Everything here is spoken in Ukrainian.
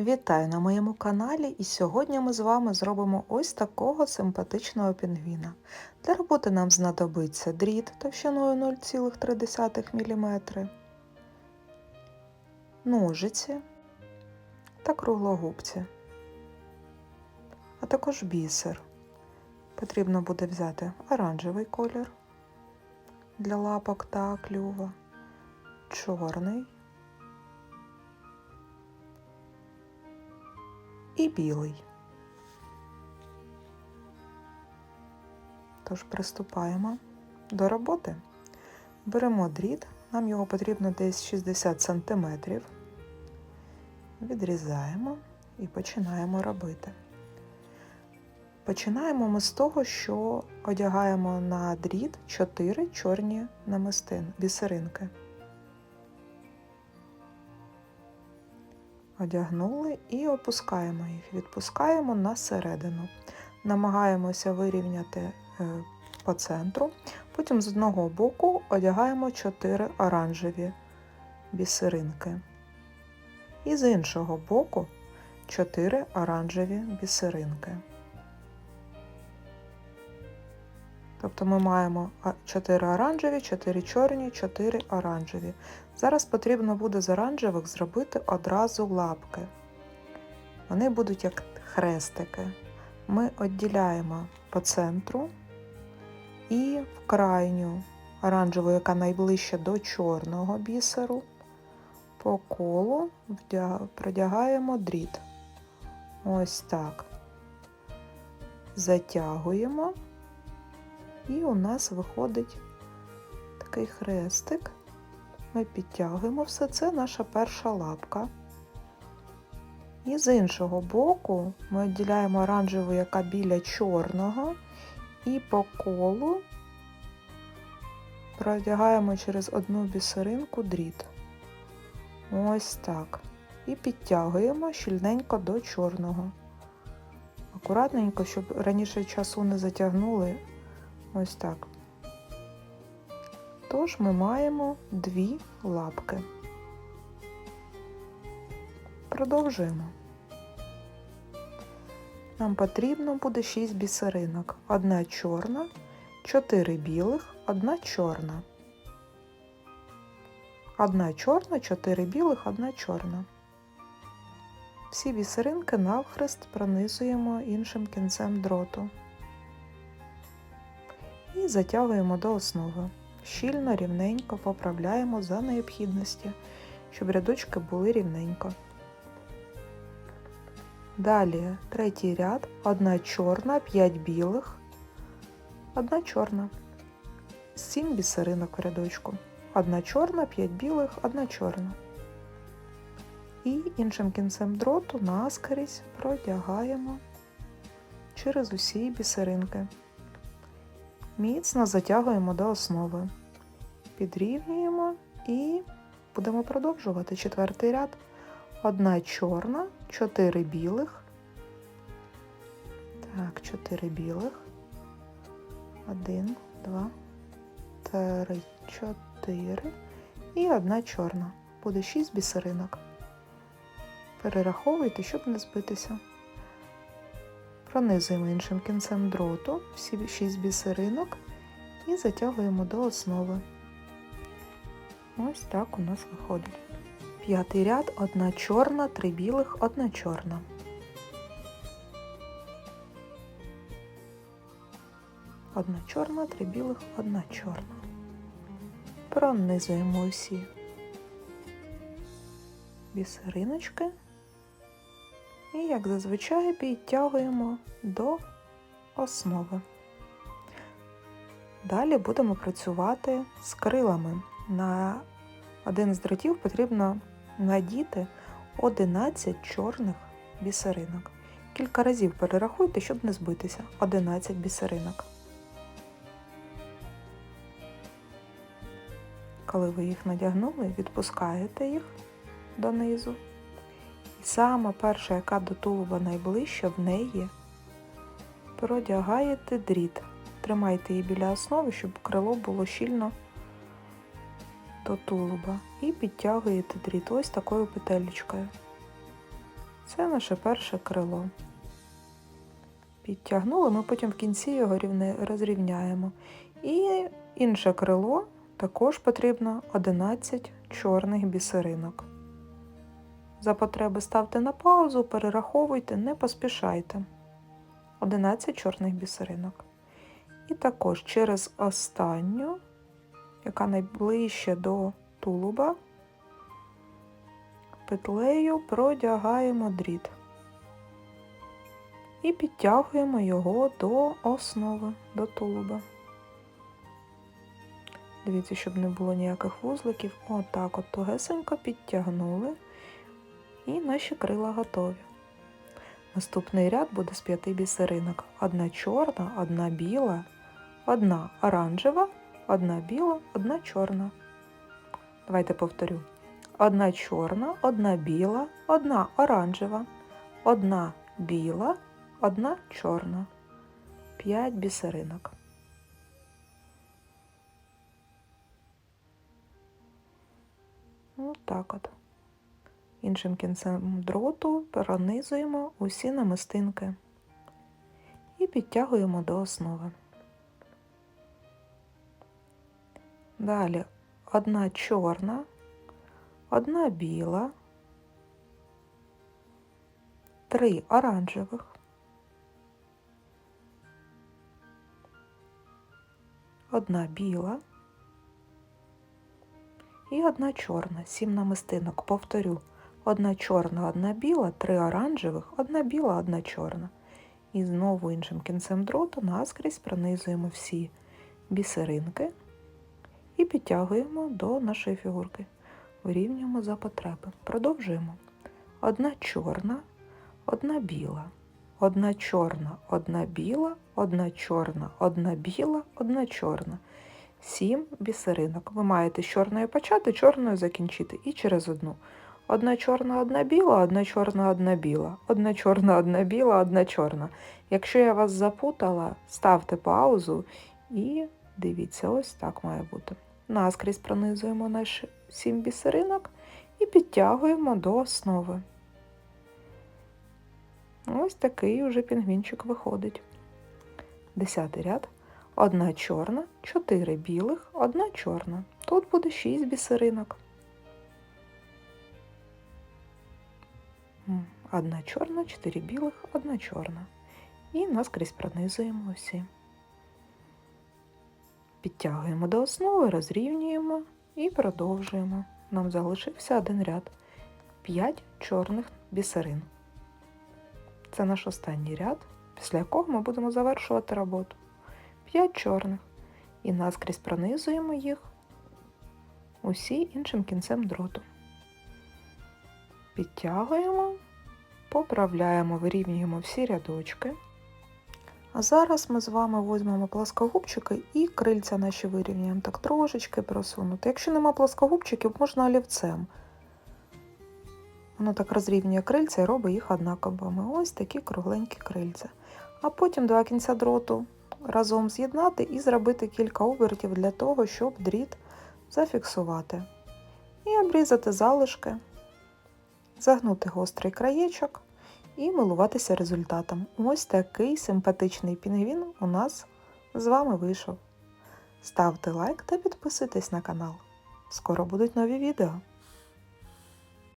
Вітаю на моєму каналі і сьогодні ми з вами зробимо ось такого симпатичного пінгвіна. Для роботи нам знадобиться дріт товщиною 0,3 мм, ножиці та круглогубці, а також бісер. Потрібно буде взяти оранжевий колір для лапок та клюва, чорний. І білий. Тож приступаємо до роботи. Беремо дріт, нам його потрібно десь 60 см. Відрізаємо і починаємо робити. Починаємо ми з того, що одягаємо на дріт 4 чорні намистин, бісеринки. Одягнули і опускаємо їх. Відпускаємо на середину. Намагаємося вирівняти е, по центру. Потім з одного боку одягаємо 4 оранжеві бісеринки. І з іншого боку 4 оранжеві бісеринки. Тобто ми маємо 4 оранжеві, 4 чорні, 4 оранжеві. Зараз потрібно буде з оранжевих зробити одразу лапки. Вони будуть як хрестики. Ми відділяємо по центру і в крайню оранжеву, яка найближче до чорного бісеру, по колу продягаємо дріт. Ось так. Затягуємо. І у нас виходить такий хрестик. Ми підтягуємо все це наша перша лапка. І з іншого боку ми відділяємо оранжеву, яка біля чорного, і по колу продягаємо через одну бісеринку дріт. Ось так. І підтягуємо щільненько до чорного. Акуратненько, щоб раніше часу не затягнули Ось так. Тож ми маємо дві лапки. Продовжуємо. Нам потрібно буде 6 бісеринок. Одна чорна, 4 білих, одна чорна. Одна чорна, 4 білих, одна чорна. Всі бісеринки навхрест пронизуємо іншим кінцем дроту і затягуємо до основи. Щільно, рівненько поправляємо за необхідності, щоб рядочки були рівненько. Далі третій ряд, одна чорна, 5 білих, одна чорна, 7 бісеринок в рядочку. Одна чорна, 5 білих, одна чорна. І іншим кінцем дроту наскрізь продягаємо через усі бісеринки. Міцно затягуємо до основи. Підрівнюємо і будемо продовжувати четвертий ряд. Одна чорна, чотири білих. Так, чотири білих. Один, два, три, чотири. І одна чорна. Буде шість бісеринок. Перераховуйте, щоб не збитися. Пронизуємо іншим кінцем дроту всі 6 бісеринок і затягуємо до основи. Ось так у нас виходить. П'ятий ряд, одна чорна, три білих, одна чорна. Одна чорна, три білих, одна чорна. Пронизуємо усі бісериночки і, як зазвичай, підтягуємо до основи. Далі будемо працювати з крилами. На один з дротів потрібно надіти 11 чорних бісеринок. Кілька разів перерахуйте, щоб не збитися. 11 бісеринок. Коли ви їх надягнули, відпускаєте їх донизу. І сама перша, яка до тулуба найближча, в неї продягаєте дріт. Тримайте її біля основи, щоб крило було щільно до тулуба. І підтягуєте дріт ось такою петелечкою. Це наше перше крило. Підтягнули, ми потім в кінці його розрівняємо. І інше крило також потрібно 11 чорних бісеринок. За потреби ставте на паузу, перераховуйте, не поспішайте. 11 чорних бісеринок. І також через останню, яка найближче до тулуба, петлею продягаємо дріт і підтягуємо його до основи, до тулуба. Дивіться, щоб не було ніяких вузликів. Отак от тугесенько підтягнули. І наші крила готові. Наступний ряд буде з п'яти бісеринок. Одна чорна, одна біла, одна оранжева, одна біла, одна чорна. Давайте повторю. Одна чорна, одна біла, одна оранжева, одна біла, одна чорна. П'ять бісеринок. Ось так от. Іншим кінцем дроту пронизуємо усі намистинки і підтягуємо до основи. Далі одна чорна, одна біла, три оранжевих, одна біла і одна чорна, сім намистинок. Повторю. Одна чорна, одна біла, три оранжевих, одна біла, одна чорна. І знову іншим кінцем дроту наскрізь пронизуємо всі бісеринки і підтягуємо до нашої фігурки. Вирівнюємо за потреби. Продовжуємо. Одна чорна, одна біла, одна чорна, одна біла, одна чорна, одна біла, одна чорна. Сім бісеринок. Ви маєте з чорною почати, чорною закінчити і через одну. Одна чорна, одна біла, одна чорна, одна біла, одна чорна, одна біла, одна чорна. Якщо я вас запутала, ставте паузу і дивіться, ось так має бути. Наскрізь пронизуємо наші сім бісеринок і підтягуємо до основи. Ось такий уже пінгвінчик виходить. Десятий ряд. Одна чорна, чотири білих, одна чорна. Тут буде шість бісеринок. Одна чорна, чотири білих, одна чорна. І наскрізь пронизуємо всі. Підтягуємо до основи, розрівнюємо і продовжуємо. Нам залишився один ряд. 5 чорних бісерин. Це наш останній ряд, після якого ми будемо завершувати роботу. 5 чорних. І наскрізь пронизуємо їх усі іншим кінцем дроту. Підтягуємо, поправляємо, вирівнюємо всі рядочки. А зараз ми з вами візьмемо плоскогубчики і крильця наші вирівняємо так трошечки просунути. Якщо нема плоскогубчиків, можна олівцем. Воно так розрівнює крильця і робить їх однаковими. Ось такі кругленькі крильця. А потім два кінця дроту разом з'єднати і зробити кілька обертів для того, щоб дріт зафіксувати. І обрізати залишки, загнути гострий краєчок і милуватися результатом. Ось такий симпатичний пінгвін у нас з вами вийшов. Ставте лайк та підписуйтесь на канал. Скоро будуть нові відео.